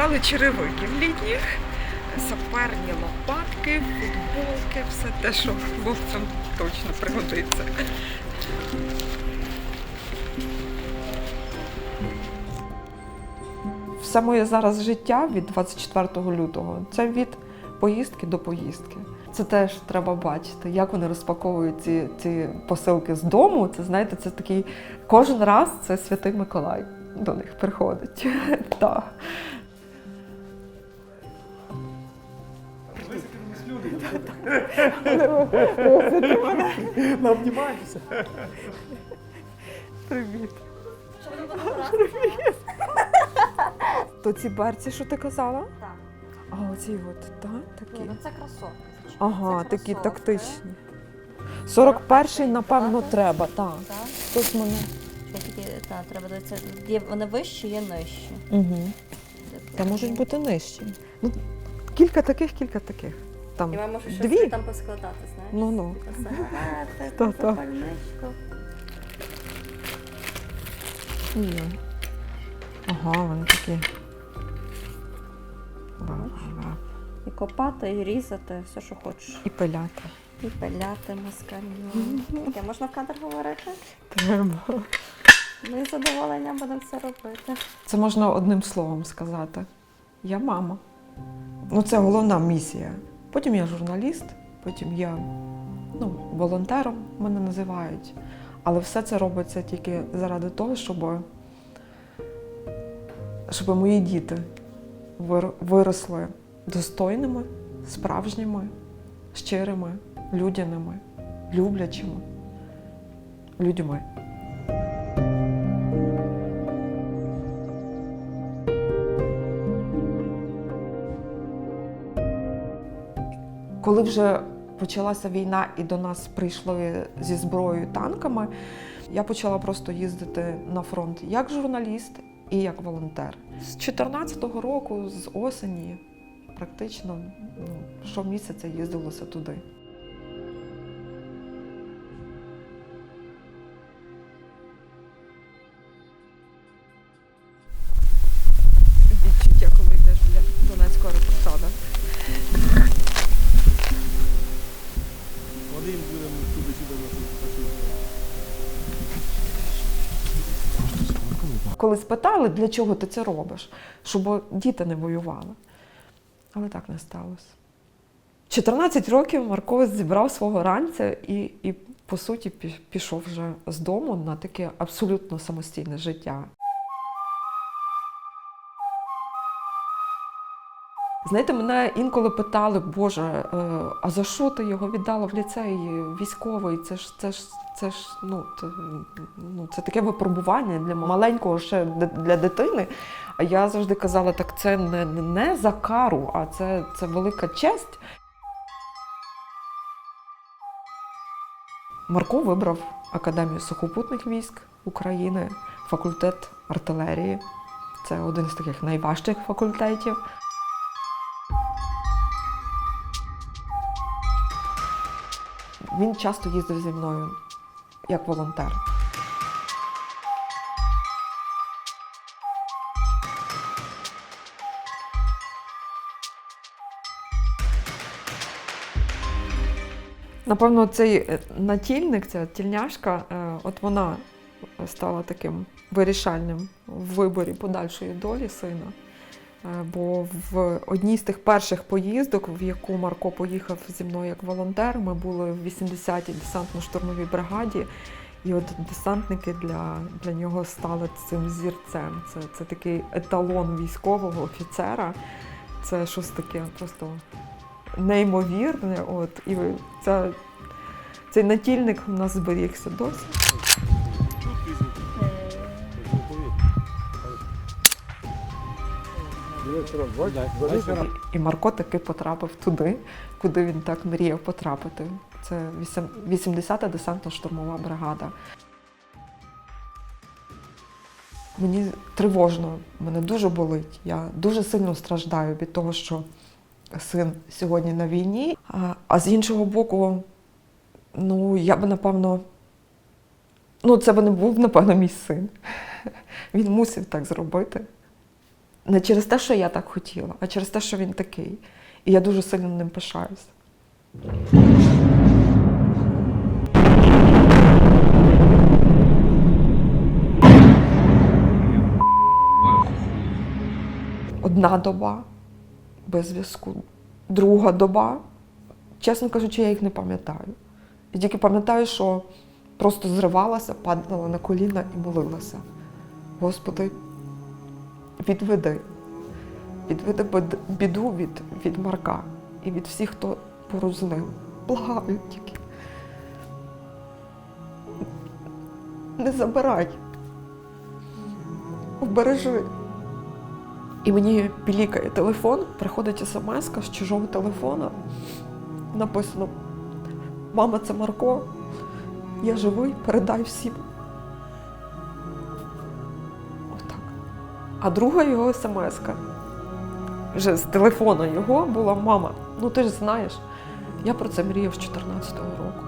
Набрали черевиків літніх, саперні лопатки, футболки, все те, що хлопцям точно пригодиться. Все моє зараз життя від 24 лютого це від поїздки до поїздки. Це теж треба бачити, як вони розпаковують ці, ці посилки з дому. Це знаєте, це такий кожен раз це святий Миколай до них приходить. Так. Наобнімаємося. Привіт. Брати? То ці берці, що ти казала? Так. А оці от, так, такі. Ну це кросовки. Ага, Це такі кросовки. тактичні. 41-й, напевно, треба, так. Так. Тут мене. Так, треба дивитися. Є вони вищі, є нижчі. Угу. Та можуть бути нижчі. Ну, кілька таких, кілька таких. Там І можемо дві. щось там поскладати, знаєш? Ну-ну. Типу Та-та. Ні. Ага, вони такі. І копати, і різати, все, що хочеш. І пиляти. І пиляти москалю. Таке можна в кадр говорити? Треба. Ми з задоволенням будемо це робити. Це можна одним словом сказати. Я мама. Ну, це головна місія. Потім я журналіст, потім я ну, волонтером мене називають. Але все це робиться тільки заради того, щоб, щоб мої діти виросли достойними, справжніми, щирими, людяними, люблячими людьми. Коли вже почалася війна і до нас прийшли зі зброєю танками, я почала просто їздити на фронт як журналіст і як волонтер. З 2014 року, з осені, практично ну, щомісяця їздилося туди. Коли спитали, для чого ти це робиш, щоб діти не воювали. Але так не сталося. 14 років Марко зібрав свого ранця і, і по суті, пішов вже з дому на таке абсолютно самостійне життя. Знаєте, мене інколи питали, Боже, е, а за що ти його віддала в ліцей військовий? Це ж це ж це ж ну, це, ну, це таке випробування для маленького ще для дитини. А я завжди казала, так це не, не за кару, а це, це велика честь. Марко вибрав Академію сухопутних військ України, факультет артилерії. Це один з таких найважчих факультетів. Він часто їздив зі мною як волонтер. Напевно, цей е, натільник, ця тільняшка, е, от вона стала таким вирішальним в виборі подальшої долі сина. Е, Бо в одній з тих перших поїздок, в яку Марко поїхав зі мною як волонтер, ми були в 80-й десантно-штурмовій бригаді. І от десантники для, для нього стали цим зірцем. Це, це такий еталон військового офіцера. Це щось таке просто неймовірне. От, і ця, цей натільник у нас зберігся досі. І Марко таки потрапив туди, куди він так мріяв потрапити. Це 80-та десантно-штурмова бригада. Мені тривожно, мене дуже болить. Я дуже сильно страждаю від того, що син сьогодні на війні. А, а з іншого боку, ну я би напевно. Ну, це би не був, напевно, мій син. Він мусив так зробити. Не через те, що я так хотіла, а через те, що він такий. І я дуже сильно ним пишаюсь. Одна доба без зв'язку, друга доба. Чесно кажучи, я їх не пам'ятаю. Я тільки пам'ятаю, що просто зривалася, падала на коліна і молилася. Господи, відведи. Відведи біду від, від Марка і від всіх, хто поруч з ним. Благаю тільки. Не забирай. Вбережи. І мені пілікає телефон, приходить смс з чужого телефона. Написано: Мама, це Марко, я живий, передай всім. А друга його смс вже з телефона його була мама. Ну ти ж знаєш, я про це мріяв з 14-го року.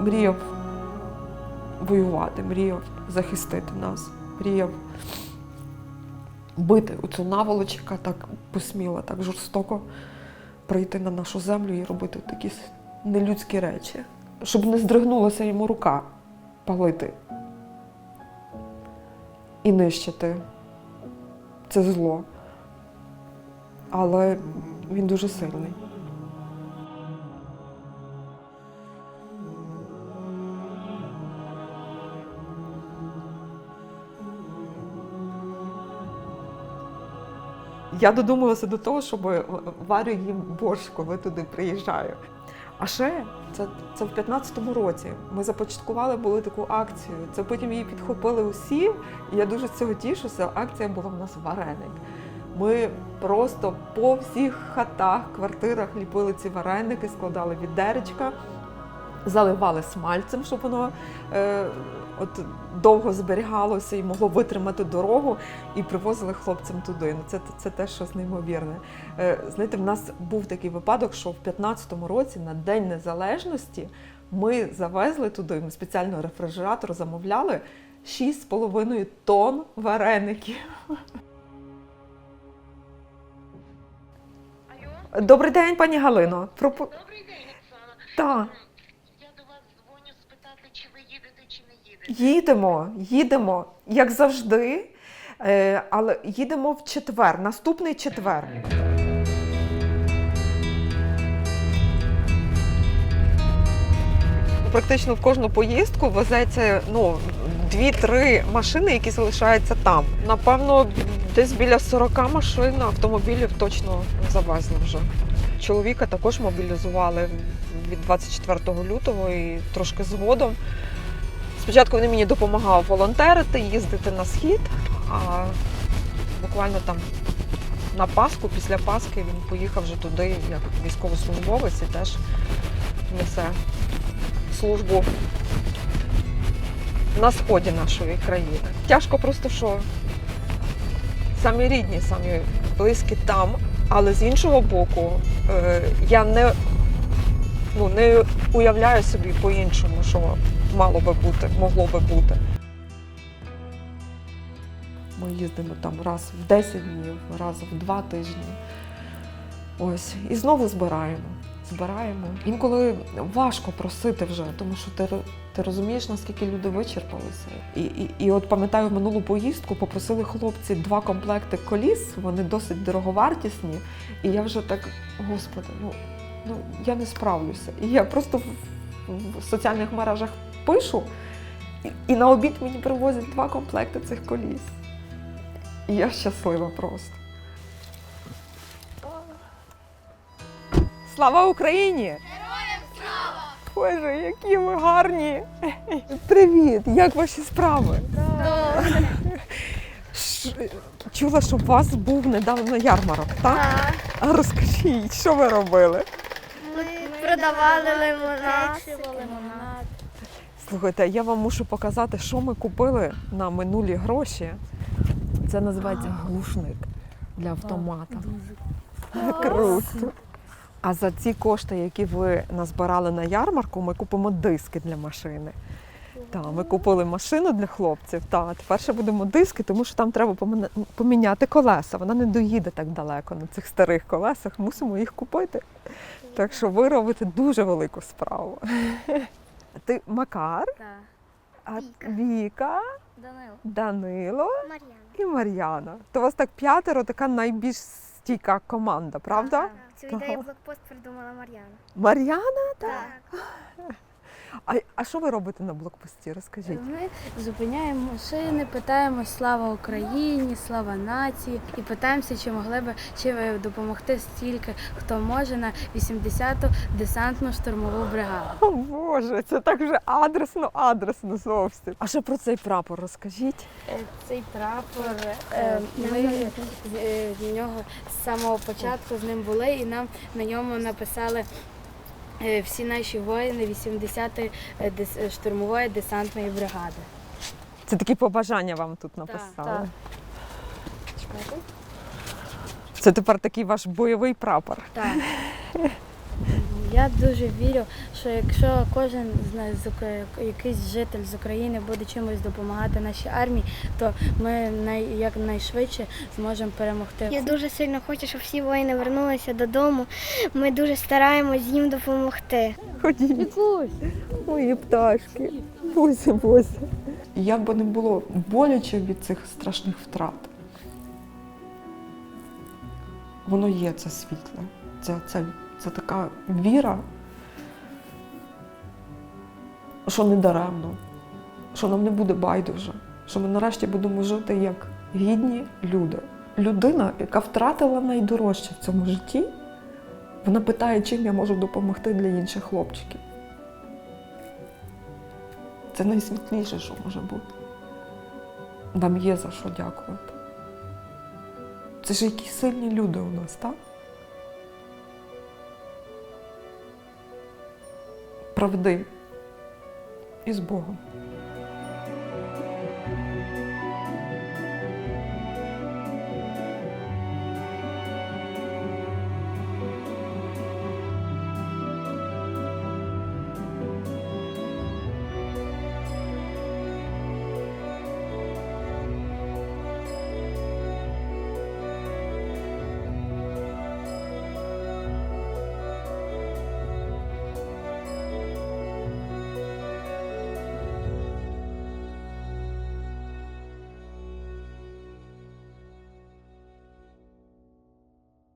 Мріяв воювати, мріяв захистити нас, мріяв бити оцю наволоч, яка так посміла, так жорстоко прийти на нашу землю і робити такі нелюдські речі, щоб не здригнулася йому рука палити і нищити це зло. Але він дуже сильний. Я додумалася до того, щоб варю їм борщ, коли туди приїжджаю. А ще це, це в 15-му році. Ми започаткували були таку акцію. Це потім її підхопили усі, і я дуже цього тішуся. Акція була в нас вареник. Ми просто по всіх хатах, квартирах ліпили ці вареники, складали відеречка, заливали смальцем, щоб воно е, от довго зберігалося і могло витримати дорогу, і привозили хлопцям туди. Ну, це, це теж щось неймовірне. Е, знаєте, в нас був такий випадок, що в 15-му році на День Незалежності ми завезли туди, ми спеціально рефрижератор замовляли 6,5 тонн вареників. Добрий день, пані Галино. Добрий день, Оксана. Так, Я до вас дзвоню спитати, чи ви їдете, чи не їдете. Їдемо, їдемо, як завжди. Е, але їдемо в четвер, наступний четвер. Практично в кожну поїздку везеться ну, дві-три машини, які залишаються там. Напевно, десь біля 40 машин автомобілів точно завезли вже. Чоловіка також мобілізували від 24 лютого і трошки згодом. Спочатку він мені допомагав волонтерити, їздити на схід, а буквально там на Пасху, після Пасхи він поїхав вже туди як військовослужбовець і теж несе службу на сході нашої країни. Тяжко просто, що самі рідні, самі близькі там, але з іншого боку, е, я не, ну, не уявляю собі по-іншому, що мало би бути, могло би бути. Ми їздимо там раз в 10 днів, раз в 2 тижні. Ось, і знову збираємо. Збираємо. Інколи важко просити вже, тому що ти, ти розумієш, наскільки люди вичерпалися. І, і, і от пам'ятаю минулу поїздку, попросили хлопці два комплекти коліс, вони досить дороговартісні. І я вже так, господи, ну, ну я не справлюся. І я просто в, соціальних мережах пишу, і, і на обід мені привозять два комплекти цих коліс. І я щаслива просто. Слава Україні! Героям слава! Боже, які ви гарні! Привіт! Як ваші справи? Ш- Чула, що у вас був недавно ярмарок, так? Так, А розкажіть, що ви робили? Продавали лимонад. Слухайте, я вам мушу показати, що ми купили на минулі гроші. Це називається глушник для автомата. Круто. А за ці кошти, які ви назбирали на ярмарку, ми купимо диски для машини. Так, ми купили машину для хлопців. Та тепер ще будемо диски, тому що там треба поміняти колеса. Вона не доїде так далеко на цих старих колесах. Мусимо їх купити. Так що ви робите дуже велику справу. Ти Макар, Так. а Віка. Віка, Данило. Данило Мар'яна. і Мар'яна. То у вас так п'ятеро, така найбільш стійка команда, правда? Цю ідею блокпост придумала Мар'яна. Мар'яна? Так. А, а що ви робите на блокпості? Розкажіть. Ми зупиняємо машини, питаємо слава Україні, слава нації і питаємося, чи могли б чи ви допомогти стільки, хто може на 80-ту десантну штурмову бригаду. О Боже, це так вже адресно, адресно зовсім. А що про цей прапор розкажіть? Е, Цей прапор е, ми з- е, в нього з самого початку з ним були, і нам на ньому написали. Е, Всі наші воїни 80-ї е, е, штурмової десантної бригади. Це такі побажання вам тут написали. так. Чекайте. Це тепер такий ваш бойовий прапор. Так. Я дуже вірю, що якщо кожен з нас, якийсь житель з України буде чимось допомагати нашій армії, то ми най, якнайшвидше зможемо перемогти. Я дуже сильно хочу, щоб всі воїни вернулися додому. Ми дуже стараємось їм допомогти. Ходіть. Мої пташки. Бузі, бузі. Як би не було боляче від цих страшних втрат. Воно є це світле. Це, це, це така віра, що не даремно, що нам не буде байдуже, що ми нарешті будемо жити як гідні люди. Людина, яка втратила найдорожче в цьому житті, вона питає, чим я можу допомогти для інших хлопчиків. Це найсвітліше, що може бути. Нам є за що дякувати. Це ж які сильні люди у нас, так? Правдиві. І з Богом.